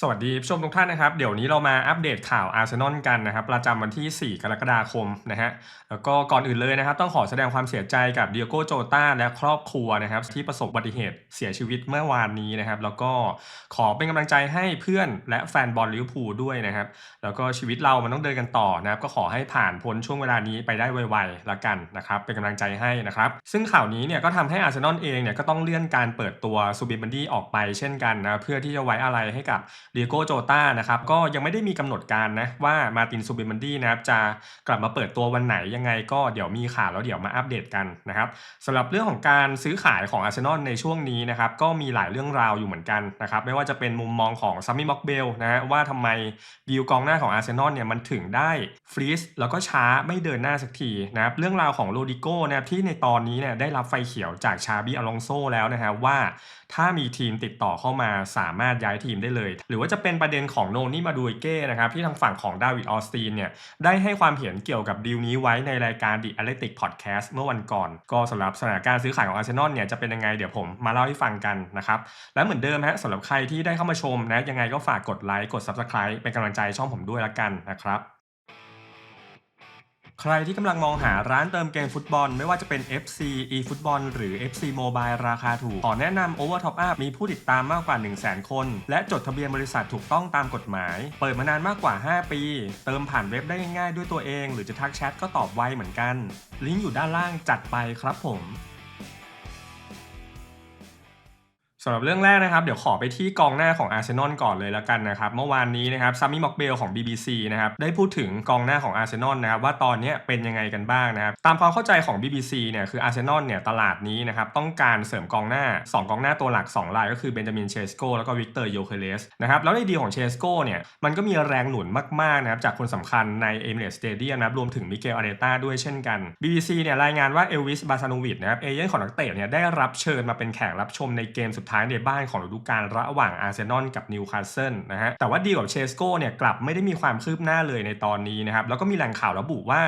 สวัสดีผู้ชมทุกท่านนะครับ เดี๋ยวนี้เรามาอัปเดตข่าวอาร์เซนอลกันนะครับ ประจำวันที่ 4 กรกฎาคมนะฮะแล้วก็ก่อนอื่นเลยนะครับ ต้องขอแสดงความเสียใจกับเดียโก้โจตาและครอบครัวนะครับ ที่ประสบอุบัติเหตุเสียชีวิตเมื่อวานนี้นะครับ แล้วก็ขอเป็นกำลังใจให้เพื่อนและแฟนบอลลิเวอร์พูลด้วยนะครับ แล้วก็ชีวิตเรามันต้องเดินกันต่อนะครับ ก็ขอให้ผ่านพ้นช่วงเวลานี้ไปได้ไวๆละกันนะครับ เป็นกำลังใจให้นะครับ ซึ่งข่าวนี้เนี่ยก็ทำให้อาร์เซนอลเองเนี่ยก็ต้องเลื่อนการเปิดตัวซูบิบันดี้ออกไปเช่นกันนะเพื่อที่จะไว้อะไรให้กับเดียโก้โจตานะครับก็ยังไม่ได้มีกำหนดการนะว่ามาตินซูบิบันดี้นะครับจะกลับมาเปิดตัววันไหนยังไงก็เดี๋ยวมีข่าวแล้วเดี๋ยวมาอัปเดตกันนะครับสำหรับเรื่องของการซื้อขายของอาร์เซนอลในช่วงนี้นะครับก็มีหลายเรื่องราวอยู่เหมือนกันนะครับไม่ว่าจะเป็นมุมมองของซัมมี่ม็อกเบลนะฮะว่าทำไมดีลกองหน้าของอาร์เซนอลเนี่ยมันถึงได้ฟรีซแล้วก็ช้าไม่เดินหน้าสักทีนะครับเรื่องราวของโรดิโก้นะครับที่ในตอนนี้เนี่ยได้รับไฟเขียวจากชาบีอลองโซแล้วนะฮะว่าถ้ามีทีมติดต่อเข้ามาสามารถย้ายทีมได้เลยรือว่าจะเป็นประเด็นของโนนี่มาดูเก้นะครับที่ทางฝั่งของดาวิดออสตีนเนี่ยได้ให้ความเห็นเกี่ยวกับดีลนี้ไว้ในรายการ The Athletic Podcast เมื่อวันก่อน ก็สำหรับสถานการณ์ซื้อขายของอาร์เซนอลเนี่ยจะเป็นยังไงเดี๋ยวผมมาเล่าให้ฟังกันนะครับและเหมือนเดิมฮะสำหรับใครที่ได้เข้ามาชมนะยังไงก็ฝากกดไลค์กด Subscribe เป็นกำลังใจช่องผมด้วยละกันนะครับ ใครที่กำลังมองหาร้านเติมเกมฟุตบอล ไม่ว่าจะเป็น FC eFootball หรือ FC Mobile ราคาถูก ขอแนะนำ Over Top Up มีผู้ติดตามมากกว่า 1 0 0 0 0แคน และจดทะเบียนบริษัทถูกต้องตามกฎหมาย เปิดมานานมากกว่า 5 ปี เติมผ่านเว็บได้ง่ายๆด้วยตัวเอง หรือจะทักแชทก็ตอบไวเหมือนกัน ลิงก์อยู่ด้านล่างจัดไปครับผม สำหรับเรื่องแรกนะครับ เดี๋ยวขอไปที่กองหน้าของอาร์เซนอลก่อนเลยแล้วกันนะครับ เมื่อวานนี้นะครับซัมมี่ม็อกเบลของ BBC นะครับได้พูดถึงกองหน้าของอาร์เซนอลนะครับว่าตอนนี้เป็นยังไงกันบ้างนะครับตามความเข้าใจของ BBC เนี่ยคืออาร์เซนอลเนี่ยตลาดนี้นะครับต้องการเสริมกองหน้า 2 กองหน้าตัวหลัก 2 รายก็คือเบนจามินเชสโกแล้วก็วิกเตอร์โยเคเลสนะครับแล้วในดีของเชสโกเนี่ยมันก็มีแรงหนุนมากๆนะครับจากคนสำคัญในเอเมเรสสเตเดียมนะครับรวมถึงมิเกลอาเรต้าด้วยเช่นกัน BBC เนี่ยรายงานว่าเอลวิสบาซานวิดนะครับเอเย่นของนักเตะเนี่ยได้รับเชิญมาเป็นแขกรับชมในเกมสุดท้ายในบ้านของฤดูกาลระหว่างอาร์เซนอลกับนิวคาสเซิลนะฮะแต่ว่าดีกับเชสโกเนี่ยกลับไม่ได้มีความคืบหน้าเลยในตอนนี้นะครับแล้วก็มีแหล่งข่าวระบุว่า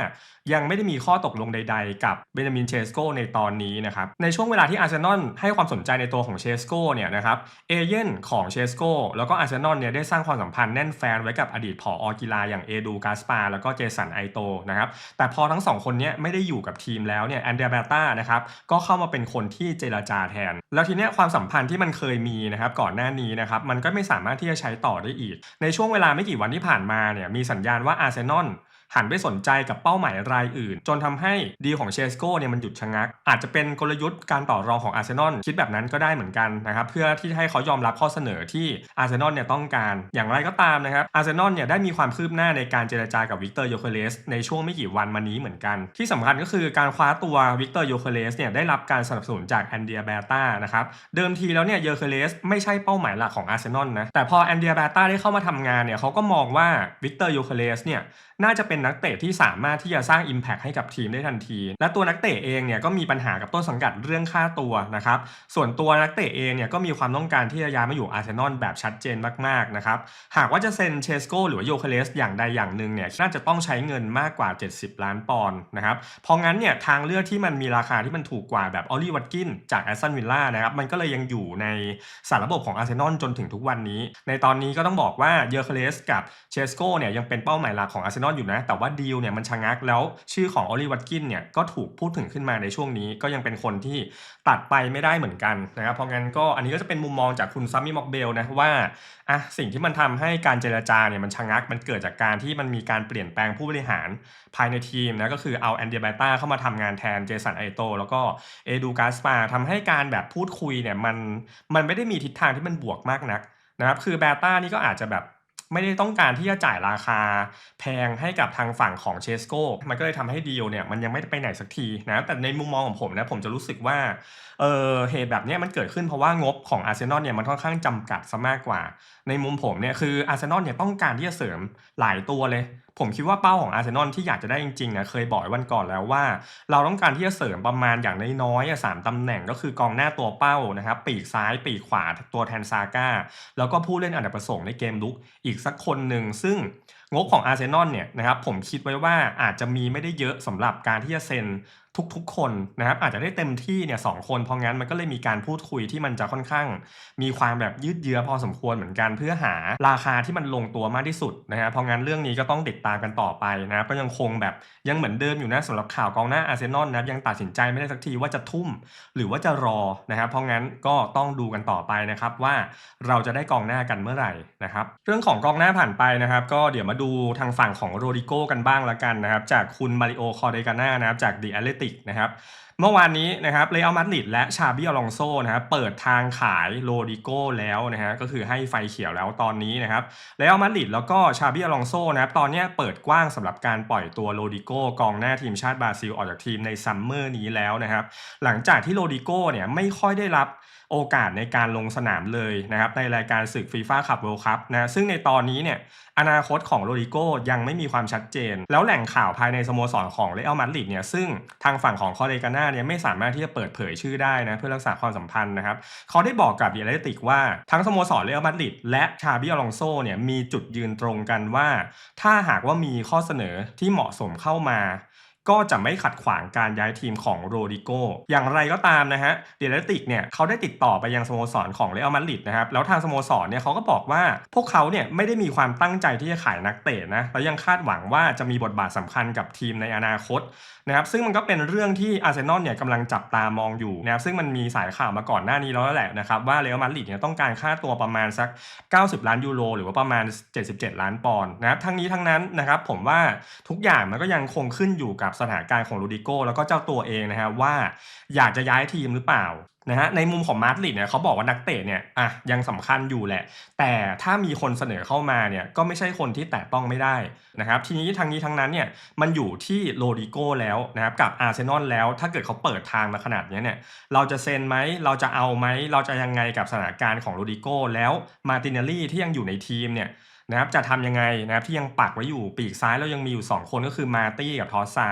ยังไม่ได้มีข้อตกลงใด ๆ กับเบนจามินเชสโกในตอนนี้นะครับในช่วงเวลาที่อาร์เซนอลให้ความสนใจในตัวของเชสโกเนี่ยนะครับเอเย่นของเชสโกแล้วก็อาร์เซนอลเนี่ยได้สร้างความสัมพันธ์แน่นแฟนไว้กับอดีตผอกีฬาอย่างเอดูกาสปาแล้วก็เจสันไอโตนะครับแต่พอทั้งสองคนเนี้ไม่ได้อยู่กับทีมแล้วเนี่ยแอนเดรเบต้านะครับก็เข้ามาเป็นคนที่เจรจาแทน แล้วทีเนี้ยความสัมพันธ์ที่มันเคยมีนะครับก่อนหน้านี้นะครับมันก็ไม่สามารถที่จะใช้ต่อได้อีก ในช่วงเวลาไม่กี่วันที่ผ่านมาเนี่ยมีสัญญาณว่าอาร์เซนอล หันไปสนใจกับเป้าหมายรายอื่น จนทำให้ดีของเชสโกเนี่ยมันหยุดชะงัก อาจจะเป็นกลยุทธ์การต่อรองของอาร์เซนอลคิดแบบนั้นก็ได้เหมือนกันนะครับเพื่อที่ให้เขายอมรับข้อเสนอที่อาร์เซนอลเนี่ยต้องการ อย่างไรก็ตามนะครับอาร์เซนอลเนี่ยได้มีความคืบหน้าในการเจรจากับวิกเตอร์โยเคเลสในช่วงไม่กี่วันมานี้เหมือนกัน ที่สำคัญก็คือการคว้าตัววิกเตอร์โยเคเลสเนี่ยได้รับการสนับสนุนจากแอนเดียเบต้านะครับเดิมทีแล้วเนี่ยโยเคเลสไม่ใช่เป้าหมายหลักของอาร์เซนอลนะแต่พอแอนเดียเบต้าได้เข้ามาทำงานเนี่ยเขาก็มองว่าวิกเตอร์โยเคเลสเนี่ยน่าจะเป็นนักเตะที่สามารถที่จะสร้าง Impact ให้กับทีมได้ทันที และตัวนักเตะเองเนี่ยก็มีปัญหากับต้นสังกัดเรื่องค่าตัวนะครับส่วนตัวนักเตะเองเนี่ยก็มีความต้องการที่จะย้ายมาอยู่อาร์เซนอลแบบชัดเจนมากๆนะครับหากว่าจะเซ็นเชสโกหรือโยเคเลสอย่างใดอย่างหนึ่งเนี่ยน่าจะต้องใช้เงินมากกว่า 70 ล้านปอนด์นะครับเพราะงั้นเนี่ยทางเลือกที่มันมีราคาที่มันถูกกว่าแบบออลลี่วัตกินจากแอสตันวิลล่านะครับมันก็เลยยังอยู่ในสารระบบของอาร์เซนอลจนถึงทุกวันนี้ ในตอนนี้ก็ต้องบอกว่าโยเคเลสกับเชสโกเนี่ยยังเป็นเป้าหมายหลักของอาร์เซนอลอยู่นะแต่ว่าดีลเนี่ยมันชะงักแล้วชื่อของออลลี่วัตกินเนี่ยก็ถูกพูดถึงขึ้นมาในช่วงนี้ ก็ยังเป็นคนที่ตัดไปไม่ได้เหมือนกันนะครับเพราะงั้นก็อันนี้ก็จะเป็นมุมมองจากคุณซัมมี่ม็อกเบลนะว่าอะสิ่งที่มันทำให้การเจรจาเนี่ยมันชะงักมันเกิดจากการที่มันมีการเปลี่ยนแปลงผู้บริหารภายในทีมนะก็คือเอาแอนเดียเบต้าเข้ามาทำงานแทนเจสันไอโตแล้วก็เอดูกาสปาทำให้การแบบพูดคุยเนี่ยมันมันไม่ได้มีทิศทางที่มันบวกมากนักนะครับคือเบต้านี่ก็อาจจะแบบ ไม่ได้ต้องการที่จะจ่ายราคาแพงให้กับทางฝั่งของเชสโกมันก็เลยทำให้ดีลเนี่ยมันยังไม่ไปไหนสักทีนะ แต่ในมุมมองของผมนะผมจะรู้สึกว่า เออเหตุแบบนี้มันเกิดขึ้นเพราะว่างบของอาร์เซนอลเนี่ยมันค่อนข้างจำกัดซะมากกว่า ในมุมผมเนี่ยคืออาร์เซนอลเนี่ยต้องการที่จะเสริมหลายตัวเลย ผมคิดว่าเป้าของอาร์เซนอลที่อยากจะได้จริงๆนะเคยบอกวันก่อนแล้วว่า เราต้องการที่จะเสริมประมาณอย่างน้อยๆสามตำแหน่งก็คือกองหน้าตัวเป้านะครับปีกซ้ายปีกขวาตัวแทนซาก้าแล้วก็ผู้เล่นอันดับประสงค์ในเกมลุกอีกสักคนหนึ่งซึ่งงบของอาร์เซนอลเนี่ยนะครับผมคิดไว้ว่าอาจจะมีไม่ได้เยอะสำหรับการที่จะเซ็น ทุกๆ คนนะครับอาจจะได้เต็มที่เนี่ยสคนเพราะงั้นมันก็เลยมีการพูดคุยที่มันจะค่อนข้าง มีความแบบยืดเยื้อพอสมควรเหมือนกัน เพื่อหาราคาที่มันลงตัวมากที่สุดนะฮะเพราะงั้นเรื่องนี้ก็ต้องติดตามกันต่อไปนะครับก็ยังคงแบบยังเหมือนเดิมอยู่นะสำหรับข่าวกองหน้าอาร์เซนอลนะยังตัดสินใจไม่ได้สักทีว่าจะทุ่มหรือว่าจะรอนะครับเพราะงั้นก็ต้องดูกันต่อไปนะครับว่าเราจะได้กองหน้ากันเมื่อไหร่นะครับเรื่องของกองหน้าผ่านไปนะครับ ก็เดี๋ยวมาดูทางฝั่งของโรดิโก้กันบ้างละกันนะครับจากคุณมาริโอคอเดกาน่านะครับจากดีแอเลตกนะครับเมื่อวานนี้นะครับเรอัลมาดริดและชาบิอลองโซนะครับเปิดทางขายโรดิโก้แล้วนะฮะก็คือให้ไฟเขียวแล้วตอนนี้นะครับเรอัลมาดริดแล้วก็ชาบิอลองโซนะครับตอนนี้เปิดกว้างสำหรับการปล่อยตัวโรดิโก้กองหน้าทีมชาติบราซิลออกจากทีมในซัมเมอร์นี้แล้วนะครับหลังจากที่โรดิโก้เนี่ยไม่ค่อยได้รับโอกาสในการลงสนามเลยนะครับในรายการศึกฟีฟ่าคัพเวิลด์คัพนะซึ่งในตอนนี้เนี่ยอนาคตของโรดิโก้ยังไม่มีความชัดเจน แล้วแหล่งข่าวภายในสโมสรของเรอัลมาดริดเนี่ยซึ่งทางฝั่งของคอเรกาน่าเนี่ยไม่สามารถที่จะเปิดเผยชื่อได้นะเพื่อรักษาความสัมพันธ์นะครับเขาได้บอกกับดีเลติกว่าทั้งสโมสรเรอัลมาดริดและชาบิอลองโซเนี่ยมีจุดยืนตรงกันว่า ถ้าหากว่ามีข้อเสนอที่เหมาะสมเข้ามา ก็จะไม่ขัดขวางการย้ายทีมของโรดิโก อย่างไรก็ตามนะฮะ เดลติกเนี่ยเขาได้ติดต่อไปยังสโมสรของเรอัลมาดริดนะครับ แล้วทางสโมสรเนี่ยเขาก็บอกว่าพวกเขาเนี่ยไม่ได้มีความตั้งใจที่จะขายนักเตะนะ แล้วยังคาดหวังว่าจะมีบทบาทสำคัญกับทีมในอนาคตนะครับ ซึ่งมันก็เป็นเรื่องที่อาร์เซนอลเนี่ยกำลังจับตามองอยู่นะครับ ซึ่งมันมีสายข่าวมาก่อนหน้านี้แล้วแหละนะครับว่าเรอัลมาดริดเนี่ยต้องการค่าตัวประมาณสัก 90 ล้านยูโรหรือว่าประมาณ 77 ล้านปอนด์นะครับ ทั้งนี้ทั้งนั้นนะครับผมว่าทุกอย่างมันก็ยังคงขึ้นอยู่กับสถานการณ์ของลูดิโก้แล้วก็เจ้าตัวเองนะฮะว่าอยากจะย้ายทีมหรือเปล่านะฮะในมุมของมาร์ติดเนี่ยเขาบอกว่านักเตะเนี่ยอะยังสำคัญอยู่แหละ แต่ถ้ามีคนเสนอเข้ามาเนี่ยก็ไม่ใช่คนที่แตะต้องไม่ได้นะครับทีนี้ทั้งนี้ทั้งนั้นเนี่ยมันอยู่ที่โรดิโก้แล้วนะครับกับอาร์เซนอลแล้วถ้าเกิดเขาเปิดทางมาขนาดนี้เนี่ยเราจะเซ็นไหมเราจะเอาไหมเราจะยังไงกับสถานการณ์ของโรดิโก้แล้วมาตินเนลลี่ที่ยังอยู่ในทีมเนี่ย นะครับจะทำยังไงนะครับที่ยังปักไว้อยู่ปีกซ้ายแล้วยังมีอยู่ 2 คนก็คือมาตี้กับทอสซา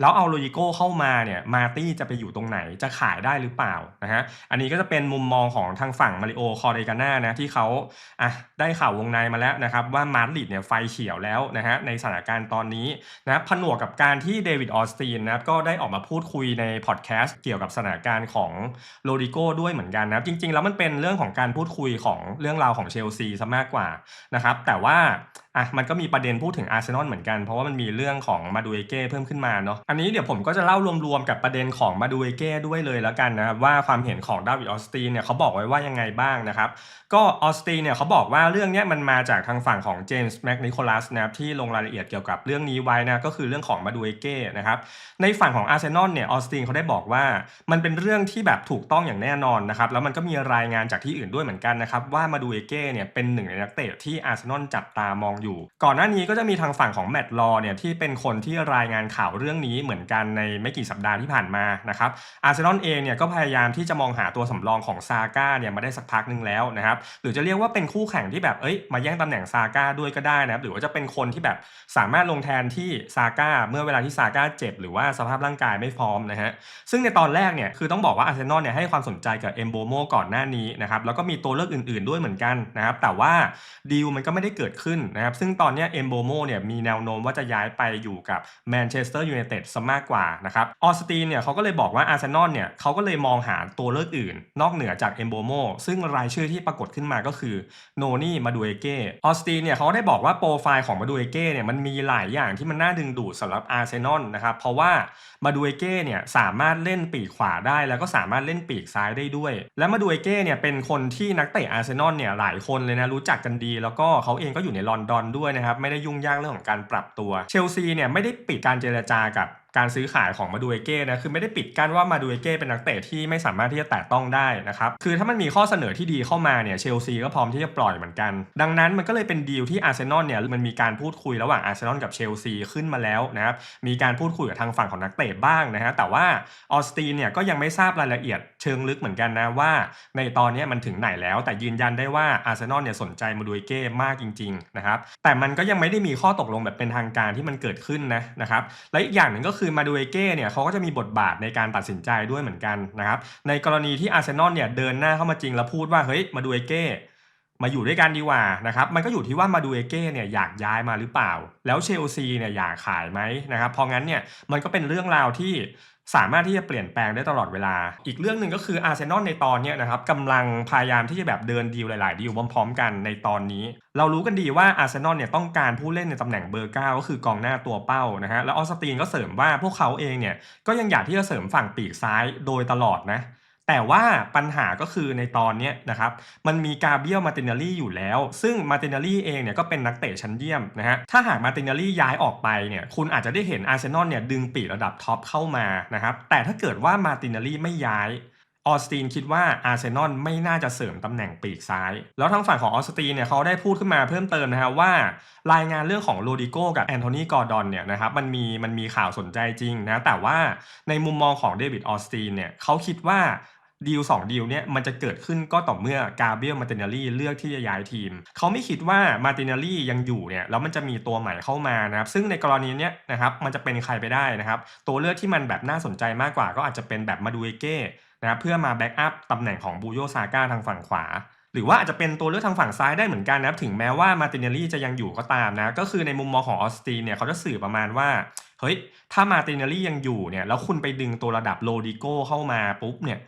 แล้วเอาโลจิโก้เข้ามาเนี่ยมาตี้จะไปอยู่ตรงไหนจะขายได้หรือเปล่านะฮะอันนี้ก็จะเป็นมุมมองของทางฝั่งมาริโอคอเรกาน่านะที่เขาอะได้ข่าววงในมาแล้วนะครับว่ามาร์ลิดเนี่ยไฟเขียวแล้วนะฮะในสถานการณ์ตอนนี้นะผนวกกับการที่เดวิดออสตินนะครับก็ได้ออกมาพูดคุยในพอดแคสต์เกี่ยวกับสถานการณ์ของโลดิโก้ด้วยเหมือนกันนะจริง ๆ แล้วมันเป็นเรื่องของการพูดคุยของเรื่องราวของเชลซีซะมากกว่านะครับแต่แต่ว่าอะมันก็มีประเด็นพูดถึงอาร์เซนอลเหมือนกัน เพราะว่ามันมีเรื่องของมาดูเอเก้เพิ่มขึ้นมาเนาะอันนี้เดี๋ยวผมก็จะเล่ารวมๆกับประเด็นของมาดูเอเก้ด้วยเลยแล้วกันนะครับว่าความเห็นของดาวิดออสตีนเนี่ยเขาบอกไว้ว่ายังไงบ้างนะครับ ก็ออสตีนเนี่ยเขาบอกว่าเรื่องนี้มันมาจากทางฝั่งของเจมส์แมกนิโคลัสนะครับที่ลงรายละเอียดเกี่ยวกับเรื่องนี้ไว้นะก็คือเรื่องของมาดูเอเก้นะครับในฝั่งของอาร์เซนอลเนี่ยออสตีนเขาได้บอกว่ามันเป็นเรื่องที่แบบถูกต้องอย่างแน่นอนนะครับแล้วมันก็มีรายงานจากที่อื่นด้วยเหมือนกันนะครับว่ามาดูเอเก้เนี่ยเป็นหนึ่งในนักเตะที่อาร์เซนอลจับตามองอยู่ ก่อนหน้านี้ก็จะมีทางฝั่งของแมตต์ลอเนี่ยที่เป็นคนที่รายงานข่าวเรื่องนี้เหมือนกันในไม่กี่สัปดาห์ที่ผ่านมานะครับอาร์เซนอลเองเนี่ยก็พยายามที่จะมองหาตัวสำรองของซาก้าเนี่ยมาได้สักพักหนึ่งแล้วนะครับหรือจะเรียกว่าเป็นคู่แข่งที่แบบเอ้ยมาแย่งตำแหน่งซาก้าด้วยก็ได้นะครับหรือว่าจะเป็นคนที่แบบสามารถลงแทนที่ซาก้าเมื่อเวลาที่ซาก้าเจ็บ หรือว่าสภาพร่างกายไม่พร้อมนะฮะซึ่งในตอนแรกเนี่ยคือต้องบอกว่าอาร์เซนอลเนี่ยให้ความสนใจกับเอมโบโมก่อนหน้านี้นะครับแล้วก็มีตัวเลือกอื่น ๆด้วยเหมือนกันนะครับแต่ว่าดีลมันก็ไม่ได้เกิดขึ้นนะครับซึ่งตอนนี้เอมโบโมเนี่ยมีแนวโน้มว่าจะย้ายไปอยู่กับแมนเชสเตอร์ยูไนเต็ดซะมากกว่านะครับออสตีนเนี่ยเขาก็เลยบอกว่าอาร์เซนอลเนี่ยเขาก็เลยมองหาตัวเลือกอื่น นอกเหนือจากเอมโบโมซึ่งรายชื่อที่ปรากฏขึ้นมาก็คือโนนี่มาดูเอเก้ออสตีนเนี่ยเขาได้บอกว่าโปรไฟล์ของมาดูเอเก้เนี่ยมันมีหลายอย่างที่มันน่าดึงดูดสำหรับอาร์เซนอลนะครับเพราะว่ามาดูเอเก้เนี่ยสามารถเล่นปีกขวาได้ แล้วก็สามารถเล่นปีกซ้ายได้ด้วย และมาดูเอเก้เนี่ยเป็นคนที่นักเตะอาร์เซนอลเนี่ยหลายคนเลยนะรู้จักกันดี แล้วก็เขาเองก็อยู่ในลอนดอนด้วยนะครับไม่ได้ยุ่งยากเรื่องของการปรับตัวเชลซีเนี่ยไม่ได้ปิดการเจรจากับ การซื้อขายของมาดูเอเก้นะคือไม่ได้ปิดกั้นว่ามาดูเอเก้เป็นนักเตะที่ไม่สามารถที่จะแตะต้องได้นะครับคือถ้ามันมีข้อเสนอที่ดีเข้ามาเนี่ยเชลซีก็พร้อมที่จะปล่อยเหมือนกัน ดังนั้นมันก็เลยเป็นดีลที่อาร์เซนอลเนี่ยมันมีการพูดคุยระหว่างอาร์เซนอลกับเชลซีขึ้นมาแล้วนะครับมีการพูดคุยกับทางฝั่งของนักเตะบ้างนะฮะแต่ว่าออสตีนเนี่ยก็ยังไม่ทราบรายละเอียดเชิงลึกเหมือนกันนะว่าในตอนนี้มันถึงไหนแล้ว แต่ยืนยันได้ว่าอาร์เซนอลเนี่ยสนใจมาดูเอเก้มากจริงๆนะครับแต่มันก็ยังไม่ได้มีข้อตกลงแบบเป็นทางการที่มันเกิดขึ้นนะนะครับและอีกอย่างหนึ่งก็คือมาดูเอเก้เนี่ยเขาก็จะมีบทบาทในการตัดสินใจด้วยเหมือนกันนะครับ ในกรณีที่อาร์เซนอลเนี่ยเดินหน้าเข้ามาจริงแล้วพูดว่าเฮ้ยมาดูเอเก้มาอยู่ด้วยกันดีกว่านะครับ มันก็อยู่ที่ว่ามาดูเอเก้เนี่ยอยากย้ายมาหรือเปล่า แล้วเชลซีเนี่ยอยากขายไหมนะครับ เพราะงั้นเนี่ยมันก็เป็นเรื่องราวที่ สามารถที่จะเปลี่ยนแปลงได้ตลอดเวลา อีกเรื่องหนึ่งก็คืออาร์เซนอลในตอนนี้นะครับกำลังพยายามที่จะแบบเดินดีลหลาย ๆ ดีลพร้อม ๆ กันในตอนนี้ เรารู้กันดีว่าอาร์เซนอลเนี่ยต้องการผู้เล่นในตำแหน่งเบอร์เก้าก็คือกองหน้าตัวเป้านะฮะแล้วออสตีนก็เสริมว่าพวกเขาเองเนี่ยก็ยังอยากที่จะเสริมฝั่งปีกซ้ายโดยตลอดนะ แต่ว่าปัญหาก็คือในตอนนี้นะครับมันมีกาเบียลมาตินาลีอยู่แล้ว ซึ่งมาตินาลีเองเนี่ยก็เป็นนักเตะชั้นเยี่ยมนะฮะถ้าหากมาตินาลีย้ายออกไปเนี่ยคุณอาจจะได้เห็นอาร์เซนอลเนี่ยดึงปีระดับท็อปเข้ามานะครับแต่ถ้าเกิดว่ามาตินาลีไม่ย้าย ออสตินคิดว่าอาร์เซนอลไม่น่าจะเสริมตำแหน่งปีกซ้าย แล้วทางฝั่งของออสตินเนี่ยเขาได้พูดขึ้นมาเพิ่มเติมนะครับว่า รายงานเรื่องของโรดิโกกับแอนโทนีกอร์ดอนเนี่ยนะครับมันมีมันมีข่าวสนใจจริงนะแต่ว่าในมุมมองของเดวิดออสตินเนี่ยเขาคิดว่าดีลสองดีลเนี่ยมันจะเกิดขึ้นก็ต่อเมื่อกาเบียลมาตินาลีเลือกที่จะย้ายทีม เขาไม่คิดว่ามาตินาลียังอยู่เนี่ยแล้วมันจะมีตัวใหม่เข้ามานะครับ ซึ่งในกรณีเนี้ยนะครับมันจะเป็นใครไปได้นะครับ ตัวเลือกที่มันแบบน่าสนใจมากกว่าก็อาจจะเป็นแบบมาดูเอเก้ นะครับเพื่อมาแบ็กอัพตำแหน่งของบูโยซาก้าทางฝั่งขวา หรือว่าอาจจะเป็นตัวเลือกทางฝั่งซ้ายได้เหมือนกันนะครับถึงแม้ว่ามาติเนลลี่จะยังอยู่ก็ตามนะก็คือในมุมมองของออสตีนเนี่ยเขาจะสื่อประมาณว่าเฮ้ยถ้ามาติเนลลี่ยังอยู่เนี่ยแล้วคุณไปดึงตัวระดับโลดิโก้เข้ามาปุ๊บเนี่ย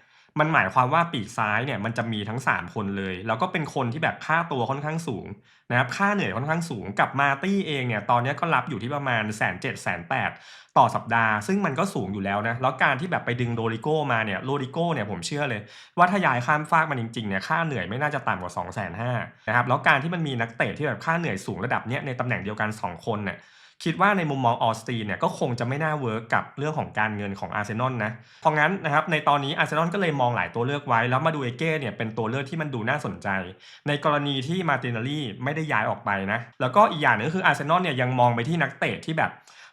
มันหมายความว่าปีกซ้ายเนี่ยมันจะมีทั้ง 3 คนเลย แล้วก็เป็นคนที่แบบค่าตัวค่อนข้างสูงนะครับค่าเหนื่อยค่อนข้างสูงกับมาตี้เองเนี่ยตอนนี้ก็รับอยู่ที่ประมาณแสนเจ็ดแสนแปดต่อสัปดาห์ ซึ่งมันก็สูงอยู่แล้วนะแล้วการที่แบบไปดึงโรดิโกมาเนี่ยโรดิโกเนี่ยผมเชื่อเลย ว่าถ้าย้ายข้ามฟากมันจริงๆเนี่ยค่าเหนื่อยไม่น่าจะต่ำกว่า2 5 0 0 0 0นะครับแล้วการที่มันมีนักเตะที่แบบค่าเหนื่อยสูงระดับเนี้ยในตำแหน่งเดียวกัน 2 คนเนี่ย คิดว่าในมุมมองออสตีเนี่ยก็คงจะไม่น่าเวิร์กกับเรื่องของการเงินของอาร์เซนอลนะ เพราะงั้นนะครับในตอนนี้อาร์เซนอลก็เลยมองหลายตัวเลือกไว้ แล้วมาดูเอเก้เนี่ยเป็นตัวเลือกที่มันดูน่าสนใจ ในกรณีที่มาตินาลีไม่ได้ย้ายออกไปนะ แล้วก็อีกอย่างหนึงก็คืออาร์เซนอลเนี่ยยังมองไปที่นักเตะที่แบบ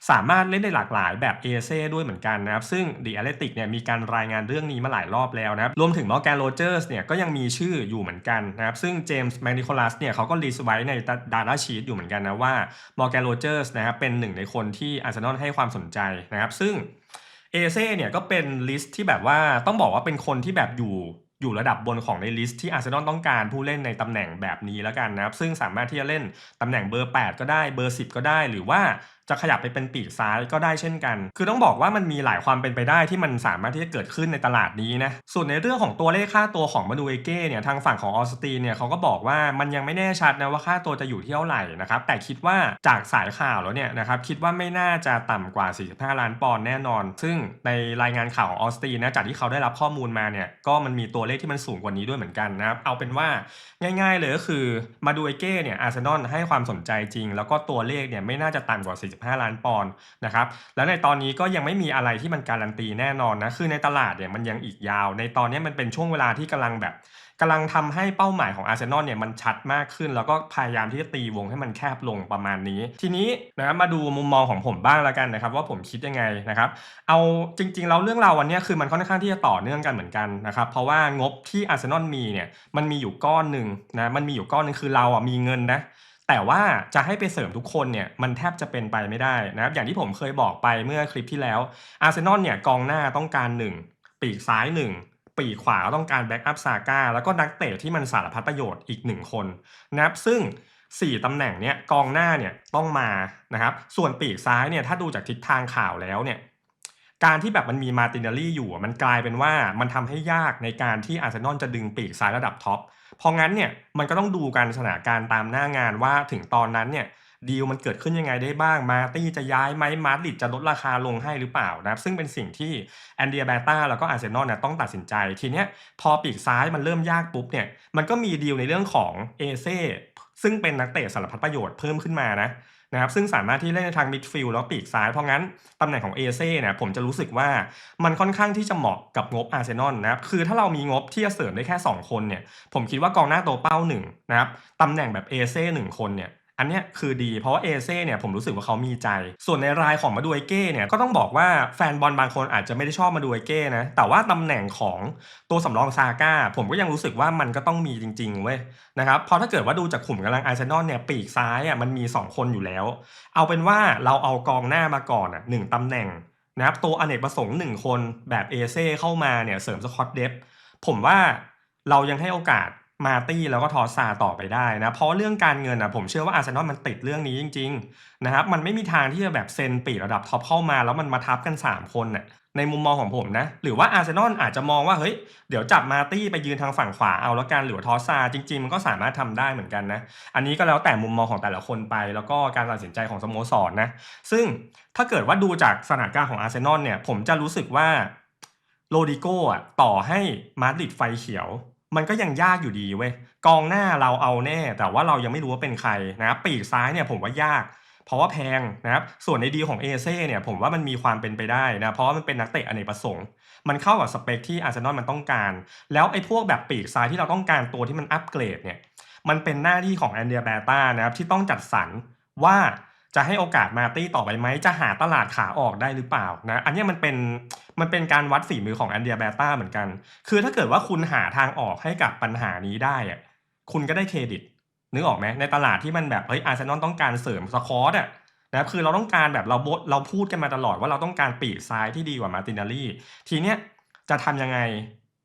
สามารถเล่นได้หลากหลายแบบเอเซ่ด้วยเหมือนกันนะครับ ซึ่ง The Athletic เนี่ยมีการรายงานเรื่องนี้มาหลายรอบแล้วนะครับ รวมถึงมอร์แกนโรเจอร์สเนี่ยก็ยังมีชื่ออยู่เหมือนกันนะครับ ซึ่งเจมส์แมคนิโคลัสเนี่ยเขาก็รีสไว้ใน Data Sheet อยู่เหมือนกันนะว่ามอร์แกนโรเจอร์สนะครับเป็นหนึ่งในคนที่อาร์เซนอลให้ความสนใจนะครับ ซึ่งเอเซ่เนี่ยก็เป็นลิสต์ที่แบบว่าต้องบอกว่าเป็นคนที่แบบอยู่อยู่ระดับบนของในลิสต์ที่อาร์เซนอลต้องการผู้เล่นในตำแหน่งแบบนี้แล้วกันนะครับ ซึ่งสามารถที่จะเล่นตำแหน่งเบอร์ 8 ก็ได้เบอร์ 10 ก็ได้ หรือว่า จะขยับไปเป็นปีกซ้ายก็ได้เช่นกัน คือต้องบอกว่ามันมีหลายความเป็นไปได้ที่มันสามารถที่จะเกิดขึ้นในตลาดนี้นะ ส่วนในเรื่องของตัวเลขค่าตัวของมาดูเอเก้เนี่ยทางฝั่งของออสตีนเนี่ยเขาก็บอกว่ามันยังไม่แน่ชัดนะว่าค่าตัวจะอยู่ที่เท่าไหร่นะครับแต่คิดว่าจากสายข่าวแล้วเนี่ยนะครับคิดว่าไม่น่าจะต่ำกว่า 45 ล้านปอนด์แน่นอน ซึ่งในรายงานข่าวของออสตีนนะจากที่เขาได้รับข้อมูลมาเนี่ยก็มันมีตัวเลขที่มันสูงกว่านี้ด้วยเหมือนกันนะครับเอาเป็นว่าง่าย ๆ เลยก็คือมาดูเอเก้เนี่ยอาร์เซนอลให้ความสนใจจริง แล้วก็ตัวเลขเนี่ยไม่น่าจะต่ำกว่า45ล้านปอนด์นะครับแล้วในตอนนี้ก็ยังไม่มีอะไรที่มันการันตีแน่นอนนะคือในตลาดเนี่ยมันยังอีกยาว ในตอนนี้มันเป็นช่วงเวลาที่กำลังแบบกำลังทำให้เป้าหมายของอาร์เซนอลเนี่ยมันชัดมากขึ้น แล้วก็พยายามที่จะตีวงให้มันแคบลงประมาณนี้ ทีนี้นะครับมาดูมุมมองของผมบ้างแล้วกันนะครับว่าผมคิดยังไงนะครับเอาจริงๆแล้วเรื่องราววันนี้คือมันค่อนข้างที่จะต่อเนื่องกันเหมือนกันนะครับเพราะว่างบที่อาร์เซนอลมีเนี่ยมันมีอยู่ก้อนหนึ่งนะมันมีอยู่ก้อนหนึงคือเราอะมีเงินนะ แต่ว่าจะให้ไปเสริมทุกคนเนี่ยมันแทบจะเป็นไปไม่ได้นะครับอย่างที่ผมเคยบอกไปเมื่อคลิปที่แล้วอาร์เซนอลเนี่ยกองหน้าต้องการ 1 ปีกซ้าย 1 ปีกขวาต้องการแบ็กอัพซาก้าแล้วก็นักเตะที่มันสารพัดประโยชน์อีก 1 คนนะครับซึ่ง 4ตำแหน่งเนี่ยกองหน้าเนี่ยต้องมานะครับส่วนปีกซ้ายเนี่ยถ้าดูจากทิศทางข่าวแล้วเนี่ย การที่แบบมันมีมาตินเนลลี่อยู่มันกลายเป็นว่ามันทำให้ยากในการที่อาร์เซนอลจะดึงปีกซ้ายระดับท็อปเพราะงั้นเนี่ยมันก็ต้องดูการสถานการณ์ตามหน้างานว่าถึงตอนนั้นเนี่ยดีลมันเกิดขึ้นยังไงได้บ้าง มาตี้จะย้ายไหมมาดริดจะลดราคาลงให้หรือเปล่านะครับซึ่งเป็นสิ่งที่แอนเดียแบต้าแล้วก็อาร์เซนอลเนี่ยต้องตัดสินใจ ทีเนี้ยพอปีกซ้ายมันเริ่มยากปุ๊บเนี่ยมันก็มีดีลในเรื่องของเอเซ่ซึ่งเป็นนักเตะสารพัดประโยชน์เพิ่มขึ้นมานะ นะครับซึ่งสามารถที่เล่นในทางมิดฟิลด์แล้วปีกซ้าย เพราะงั้นตำแหน่งของเอเซ่เนี่ยผมจะรู้สึกว่ามันค่อนข้างที่จะเหมาะกับงบอาร์เซนอลนะครับคือถ้าเรามีงบที่จะเสริมได้แค่ 2 คนเนี่ยผมคิดว่ากองหน้าตัวเป้าหนึ่งนะครับตำแหน่งแบบเอเซ่หนึ่งคนเนี่ย อันเนี้ยคือดี เพราะว่าเอเซ่เนี่ยผมรู้สึกว่าเขามีใจ ส่วนในรายของมาดูเอเก้เนี่ยก็ต้องบอกว่าแฟนบอลบางคนอาจจะไม่ได้ชอบมาดูเอเก้นะแต่ว่าตำแหน่งของตัวสำรองซาก้าผมก็ยังรู้สึกว่ามันก็ต้องมีจริงๆเว้ยนะครับเพราะถ้าเกิดว่าดูจากขุมกำลังอาร์เซนอลเนี่ยปีกซ้ายอะมันมี 2 คนอยู่แล้ว เอาเป็นว่าเราเอากองหน้ามาก่อนอะหนึ่งตำแหน่งนะครับตัวอเนกประสงค์หนึ่งคนแบบเอเซ่เข้ามาเนี่ยเสริมสกอตเดฟผมว่าเรายังให้โอกาส มาตี้แล้วก็ทอสซาต่อไปได้นะเพราะเรื่องการเงินอะผมเชื่อว่าอาร์เซนอลมันติดเรื่องนี้จริงๆนะครับมันไม่มีทางที่จะแบบเซ็นปีระดับท็อปเข้ามาแล้วมันมาทับกัน 3 คนน่ะในมุมมองของผมนะ หรือว่าอาร์เซนอลอาจจะมองว่าเฮ้ยเดี๋ยวจับมาตี้ไปยืนทางฝั่งขวาเอาแล้วกันหรือทอสซาจริง ๆ มันก็สามารถทำได้เหมือนกันนะ อันนี้ก็แล้วแต่มุมมองของแต่ละคนไป แล้วก็การตัดสินใจของสโมสรนะซึ่งถ้าเกิดว่าดูจากสถานการณ์ของอาร์เซนอลเนี่ยผมจะรู้สึกว่าโรดิโก้อะต่อให้มาดริดไฟเขียว มันก็ยังยากอยู่ดีเว้ยกองหน้าเราเอาแน่ แต่ว่าเรายังไม่รู้ว่าเป็นใครนะปีกซ้ายเนี่ยผมว่ายาก เพราะว่าแพงนะครับส่วนในดีของเอเซ่เนี่ยผมว่ามันมีความเป็นไปได้นะเพราะว่ามันเป็นนักเตะอเนกประสงค์ มันเข้ากับสเปคที่อาร์เซนอลมันต้องการ แล้วไอ้พวกแบบปีกซ้ายที่เราต้องการตัวที่มันอัปเกรดเนี่ยมันเป็นหน้าที่ของแอนเดียแบต้านะครับที่ต้องจัดสรรว่าจะให้โอกาสมาตี้ต่อไปไหมจะหาตลาดขาออกได้หรือเปล่านะอันนี้มันเป็น มันเป็นการวัดฝีมือของแอนเดียแบต้าเหมือนกัน คือถ้าเกิดว่าคุณหาทางออกให้กับปัญหานี้ได้อะคุณก็ได้เครดิต นึกออกไหมในตลาดที่มันแบบเฮ้ยอาร์เซนอลต้องการเสริมสคอร์ตอะนะครับคือเราต้องการแบบเราบดเราพูดกันมาตลอดว่าเราต้องการปีกซ้ายที่ดีกว่ามาตินาลีทีเนี้ยจะทำยังไง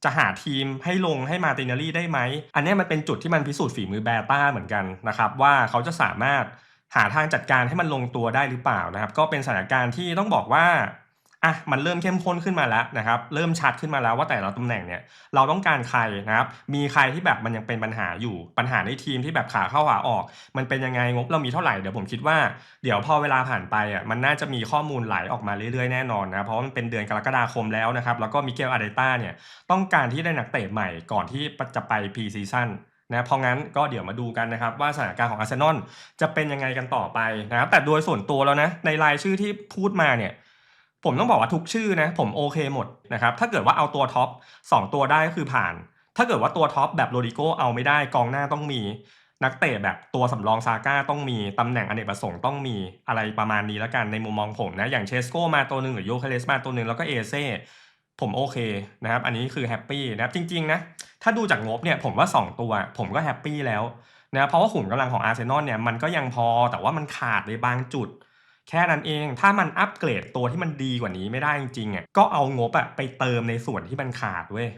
จะหาทีมให้ลงให้มาตินาลีได้ไหม อันเนี้ยมันเป็นจุดที่มันพิสูจน์ฝีมือแบต้าเหมือนกันนะครับ ว่าเขาจะสามารถหาทางจัดการให้มันลงตัวได้หรือเปล่านะครับ ก็เป็นสถานการณ์ที่ต้องบอกว่า อะมันเริ่มเข้มข้นขึ้นมาแล้วนะครับ เริ่มชัดขึ้นมาแล้วว่าแต่ละตำแหน่งเนี่ยเราต้องการใครนะครับ มีใครที่แบบมันยังเป็นปัญหาอยู่ปัญหาในทีมที่แบบขาเข้าขาออก มันเป็นยังไงงบเรามีเท่าไหร่เดี๋ยวผมคิดว่าเดี๋ยวพอเวลาผ่านไปอะมันน่าจะมีข้อมูลไหลออกมาเรื่อยๆแน่นอนนะเพราะว่ามันเป็นเดือนกรกฎาคมแล้วนะครับแล้วก็มิเกลอาเดต้าเนี่ยต้องการที่ได้นักเตะใหม่ก่อนที่จะไปพรีซีซั่นนะเพราะงั้นก็เดี๋ยวมาดูกันนะครับว่าสถานการณ์ของอาร์เซนอลจะเป็นยังไงกันต่อไปนะครับแต่โดยส่วนตัวแล้วนะในรายชื่อที่พูดมาเนี่ย ผมต้องบอกว่าทุกชื่อนะ ผมโอเคหมดนะครับ ถ้าเกิดว่าเอาตัวท็อป2ตัวได้ก็คือผ่าน ถ้าเกิดว่าตัวท็อปแบบโรดิโกเอาไม่ได้กองหน้าต้องมี นักเตะแบบตัวสำรองซาก้าต้องมีตำแหน่งอเนกประสงค์ต้องมีอะไรประมาณนี้แล้วกันในมุมมองผมนะ อย่างเชสโกมาตัวหนึ่งหรือโยเคเลสมาตัวหนึ่งแล้วก็เอเซ่ผมโอเคนะครับ อันนี้คือแฮปปี้นะครับ จริง ๆ นะ ถ้าดูจากงบเนี่ยผมว่า 2 ตัว ผมก็แฮปปี้แล้วนะเพราะว่าขุมกำลังของอาร์เซนอลเนี่ยมันก็ยังพอแต่ว่ามันขาดในบางจุด แค่นั้นเอง ถ้ามันอัปเกรดตัวที่มันดีกว่านี้ไม่ได้จริงๆอะก็เอางบอะไปเติมในส่วนที่มันขาดเว้ย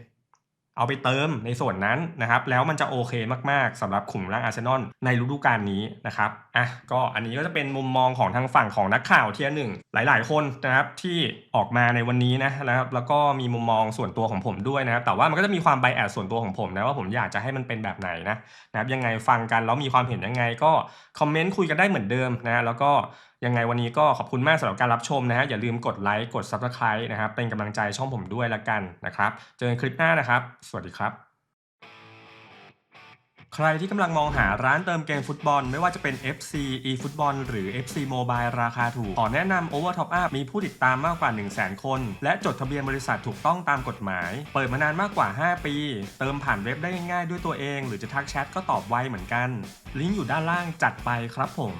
เอาไปเติมในส่วนนั้นนะครับ แล้วมันจะโอเคมากๆสำหรับขุมร่างอาร์เซนอลในฤดูกาลนี้นะครับอะก็อันนี้ก็จะเป็นมุมมองของทางฝั่งของนักข่าวเทียหนึ่งหลายๆ คนนะครับที่ออกมาในวันนี้นะนะครับแล้วก็มีมุมมองส่วนตัวของผมด้วยนะครับแต่ว่ามันก็จะมีความไบแอดส่วนตัวของผมนะว่าผมอยากจะให้มันเป็นแบบไหนนะนะครับยังไงฟังกันแล้วมีความเห็นยังไงก็คอมเมนต์คุยกันได้เหมือนเดิมนะแล้วก็ ยังไงวันนี้ก็ขอบคุณมากสำหรับการรับชมนะฮะอย่าลืมกดไลค์กด Subscribe นะครับเป็นกำลังใจช่องผมด้วยละกันนะครับเจอกันคลิปหน้านะครับ สวัสดีครับ ใครที่กำลังมองหาร้านเติมเกมฟุตบอล ไม่ว่าจะเป็น FC eFootball หรือ FC Mobile ราคาถูก ขอแนะนำ Over Top Up มีผู้ติดตามมากกว่า 1 0 0 0 0แคน และจดทะเบียนบริษัทถูกต้องตามกฎหมาย เปิดมานานมากกว่า 5 ปี เติมผ่านเว็บได้ง่ายๆด้วยตัวเอง หรือจะทักแชทก็ตอบไวเหมือนกัน ลิงก์อยู่ด้านล่างจัดไปครับผม